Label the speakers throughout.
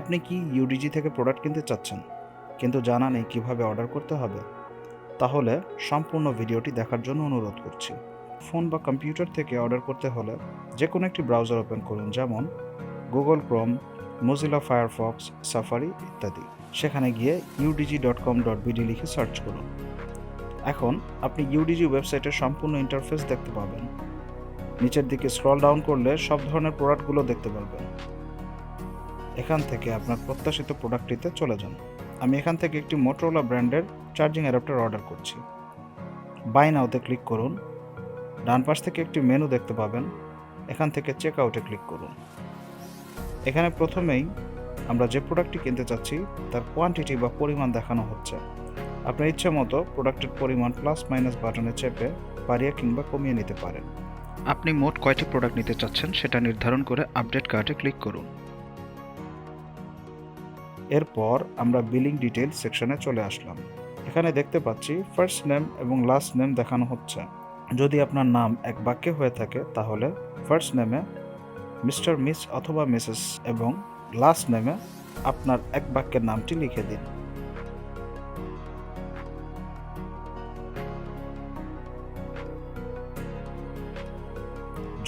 Speaker 1: আপনি কি ইউডিজি থেকে প্রোডাক্ট কিনতে চাচ্ছেন, কিন্তু জানা নেই কীভাবে অর্ডার করতে হবে? তাহলে সম্পূর্ণ ভিডিওটি দেখার জন্য অনুরোধ করছি। ফোন বা কম্পিউটার থেকে অর্ডার করতে হলে যে কোনো একটি ব্রাউজার ওপেন করুন, যেমন Google Chrome Mozilla Firefox Safari ইত্যাদি। সেখানে গিয়ে UDG dot com dot BD লিখে সার্চ করুন। এখন আপনি ইউডিজি ওয়েবসাইটের সম্পূর্ণ ইন্টারফেস দেখতে পাবেন। নিচের দিকে স্ক্রল ডাউন করলে সব ধরনের প্রোডাক্টগুলো দেখতে পারবেন। এখান থেকে আপনার প্রত্যাশিত প্রোডাক্টটিতে চলে যান। আমি এখান থেকে একটি মোটরোলা ব্র্যান্ডের চার্জিং অ্যাডাপ্টার অর্ডার করছি। বাই নাওতে ক্লিক করুন। ডান পাশ থেকে একটি মেনু দেখতে পাবেন। এখান থেকে চেক আউটে ক্লিক করুন। এখানে প্রথমেই আমরা যে প্রোডাক্টটি কিনতে চাচ্ছি, তার কোয়ান্টিটি বা পরিমাণ দেখানো হচ্ছে। আপনার ইচ্ছে মতো প্রোডাক্টের পরিমাণ প্লাস মাইনাস বাটনে চেপে বাড়িয়ে কিংবা কমিয়ে নিতে পারেন। আপনি মোট কয়টি প্রোডাক্ট নিতে চাচ্ছেন, সেটা নির্ধারণ করে আপডেট কার্ডে ক্লিক করুন। এরপর আমরা বিলিং ডিটেইলস সেকশনে চলে আসলাম। এখানে দেখতে পাচ্ছি ফার্স্ট নেম এবং লাস্ট নেম দেখানো হচ্ছে। যদি আপনার নাম এক বাক্যে হয়ে থাকে, তাহলে ফার্স্ট নেমে মিস্টার মিস অথবা মিসেস এবং লাস্ট নেমে আপনার এক বাক্যের নামটি লিখে দিন।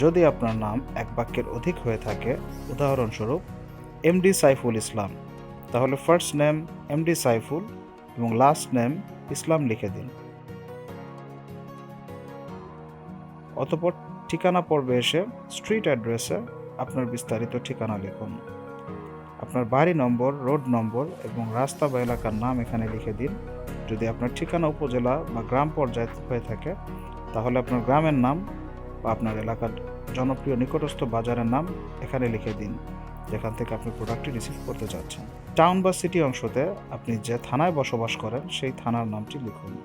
Speaker 1: যদি আপনার নাম এক বাক্যের অধিক হয়ে থাকে, উদাহরণস্বরূপ এমডি সাইফুল ইসলাম তাহলে ফার্স্ট নেম এমডি সাইফুল এবং লাস্ট নেম ইসলাম লিখে দিন। অতপর ঠিকানা পর্বে এসে স্ট্রিট অ্যাড্রেসে আপনার বিস্তারিত ঠিকানা লিখুন। আপনার বাড়ি নম্বর রোড নম্বর এবং রাস্তা বা এলাকার নাম এখানে লিখে দিন। যদি আপনার ঠিকানা উপজেলা বা গ্রাম পর্যায়ে হয়ে থাকে, তাহলে আপনার গ্রামের নাম বা আপনার এলাকার জনপ্রিয় নিকটস্থ বাজারের নাম এখানে লিখে দিন। যেখান থেকে আপনি প্রোডাক্টটি রিসিভ করতে চাচ্ছেন টাউন বা সিটি অংশতে আপনি যে থানায় বসবাস করেন, সেই থানার নামটি লিখুন।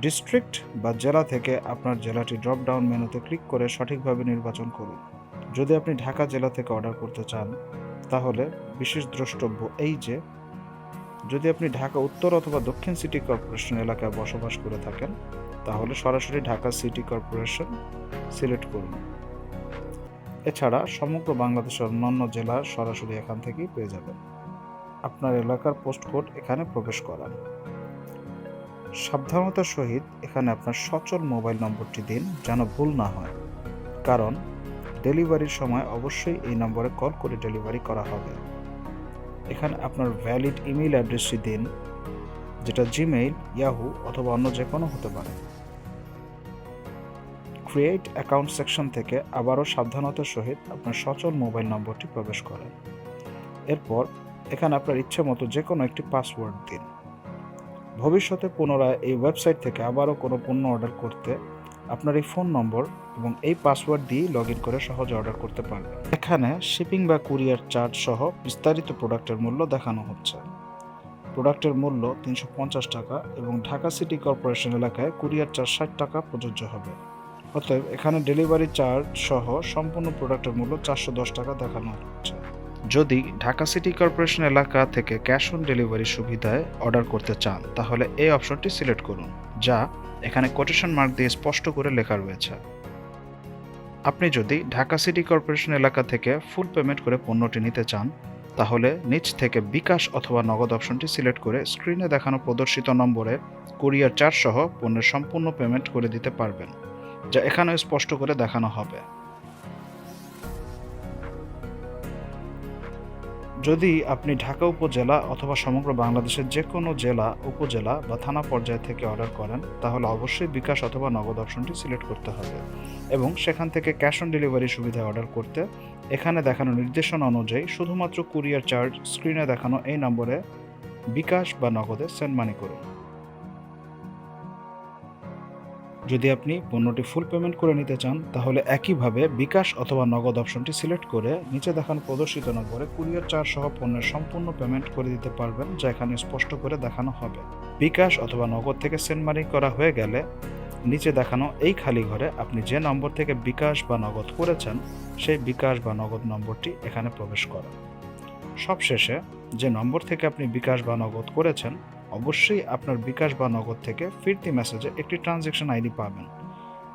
Speaker 1: ডিস্ট্রিক্ট বা জেলা থেকে আপনার জেলাটি ড্রপ ডাউন মেনুতে ক্লিক করে সঠিকভাবে নির্বাচন করুন। যদি আপনি ঢাকা জেলা থেকে অর্ডার করতে চান, তাহলে বিশেষ দ্রষ্টব্য এই যে, যদি আপনি ঢাকা উত্তর অথবা দক্ষিণ সিটি কর্পোরেশন এলাকায় বসবাস করে থাকেন, তাহলে সরাসরি ঢাকা সিটি কর্পোরেশন সিলেক্ট করুন। এছাড়া সমগ্র বাংলাদেশের অন্যান্য জেলা সরাসরি এখান থেকেই পেয়ে যাবেন। আপনার এলাকার পোস্ট কোড এখানে প্রবেশ করান। সাবধানতার সহিত এখানে আপনার সচল মোবাইল নম্বরটি দিন যেন ভুল না হয়। কারণ ডেলিভারির সময় অবশ্যই এই নম্বরে কল করে ডেলিভারি করা হবে। এখানে আপনার ভ্যালিড ইমেইল অ্যাড্রেসটি দিন, যেটা জিমেইল, ইয়াহু অথবা অন্য যে কোনো হতে পারে। ক্রিয়েট অ্যাকাউন্ট সেকশন থেকে আবারও সাবধানতার সহিত আপনার সচল মোবাইল নম্বরটি প্রবেশ করেন এরপর এখানে আপনার ইচ্ছে মতো যে কোনো একটি পাসওয়ার্ড দিন। ভবিষ্যতে পুনরায় এই ওয়েবসাইট থেকে আবারও কোনো পণ্য অর্ডার করতে আপনার এই ফোন নম্বর এবং এই পাসওয়ার্ড দিয়ে লগ ইন করে সহজে অর্ডার করতে পারবেন। এখানে শিপিং বা কুরিয়ার চার্জ সহ বিস্তারিত প্রোডাক্টের মূল্য দেখানো হচ্ছে। প্রোডাক্টের মূল্য তিনশো পঞ্চাশ টাকা এবং ঢাকা সিটি কর্পোরেশন এলাকায় কুরিয়ার চার্জ ষাট টাকা প্রযোজ্য হবে। অতএব এখানে ডেলিভারি চার্জ সহ সম্পূর্ণ প্রোডাক্টের মূল্য চারশো দশ টাকা দেখানো হচ্ছে। যদি ঢাকা সিটি কর্পোরেশন এলাকা থেকে ক্যাশ অন ডেলিভারি সুবিধায় অর্ডার করতে চান, তাহলে এই অপশনটি সিলেক্ট করুন, যা এখানে কোটেশন মার্ক দিয়ে স্পষ্ট করে লেখা রয়েছে। আপনি যদি ঢাকা সিটি কর্পোরেশন এলাকা থেকে ফুল পেমেন্ট করে পণ্যটি নিতে চান, তাহলে নিচ থেকে বিকাশ অথবা নগদ অপশনটি সিলেক্ট করে স্ক্রিনে দেখানো প্রদর্শিত নম্বরে কুরিয়ার চার্জ সহ পণ্যের সম্পূর্ণ পেমেন্ট করে দিতে পারবেন। যা এখানেও স্পষ্ট করে দেখানো হবে। যদি আপনি ঢাকা উপজেলা অথবা সমগ্র বাংলাদেশের যে কোনো জেলা, উপজেলা বা থানা পর্যায় থেকে অর্ডার করেন, তাহলে অবশ্যই বিকাশ অথবা নগদ অপশনটি সিলেক্ট করতে হবে এবং সেখান থেকে ক্যাশ অন ডেলিভারি সুবিধা অর্ডার করতে এখানে দেখানো নির্দেশনা অনুযায়ী শুধুমাত্র কুরিয়ার চার্জ স্ক্রিনে দেখানো এই নম্বরে বিকাশ বা নগদে সেন্ড মানি করুন। যদি আপনি পণ্যটি ফুল পেমেন্ট করে নিতে চান, তাহলে একইভাবে বিকাশ অথবা নগদ অপশনটি সিলেক্ট করে নিচে দেখানো প্রদর্শিত নম্বরে কুরিয়ার চার্জ সহ পণ্যের সম্পূর্ণ পেমেন্ট করে দিতে পারবেন, যা এখানে স্পষ্ট করে দেখানো হবে। বিকাশ অথবা নগদ থেকে সেন্ড করা হয়ে গেলে নিচে দেখানো এই খালি ঘরে আপনি যে নম্বর থেকে বিকাশ বা নগদ করেছেন, সেই বিকাশ বা নগদ নম্বরটি এখানে প্রবেশ করেন সবশেষে যে নম্বর থেকে আপনি বিকাশ বা নগদ করেছেন অবশ্যই আপনার বিকাশ বা নগদ থেকে ফিরতি মেসেজে একটি ট্রানজ্যাকশন আইডি পাবেন।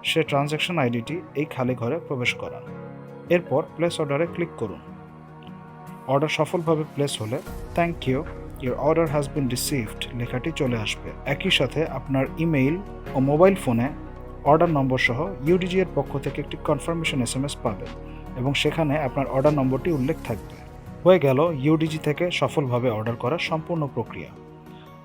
Speaker 1: সে ট্রানজ্যাকশন আইডিটি এই খালি ঘরে প্রবেশ করান। এরপর প্লেস অর্ডারে ক্লিক করুন। অর্ডার সফলভাবে প্লেস হলে thank you your order has been received লেখাটি চলে আসবে। একই সাথে আপনার ইমেইল ও মোবাইল ফোনে অর্ডার নম্বর সহ ইউডিজি এর পক্ষ থেকে একটি কনফার্মেশন এস এম এস পাবেন এবং সেখানে আপনার অর্ডার নম্বরটি উল্লেখ থাকবে। হয়ে গেল ইউডিজি থেকে সফলভাবে অর্ডার করার সম্পূর্ণ প্রক্রিয়া।